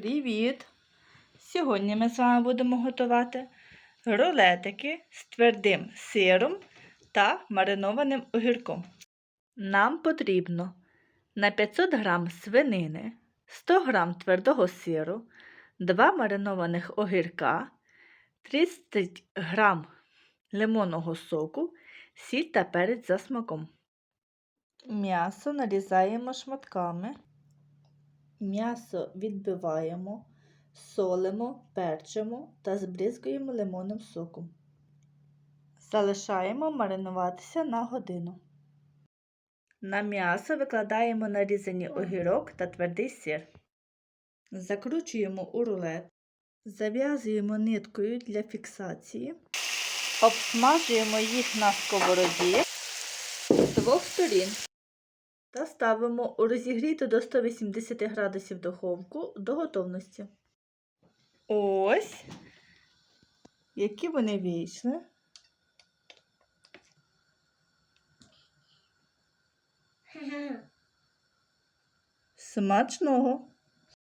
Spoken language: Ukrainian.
Привіт! Сьогодні ми з вами будемо готувати рулетики з твердим сиром та маринованим огірком. Нам потрібно на 500 г свинини, 100 г твердого сиру, 2 маринованих огірка, 30 г лимонного соку, сіль та перець за смаком. М'ясо нарізаємо шматками. М'ясо відбиваємо, солимо, перчимо та збризкуємо лимонним соком. Залишаємо маринуватися на годину. На м'ясо викладаємо нарізані огірок та твердий сир. Закручуємо у рулет, зав'язуємо ниткою для фіксації, обсмажуємо їх на сковороді з двох сторін та ставимо у розігріту до 180 градусів духовку до готовності. Ось, які вони вийшли. Смачного!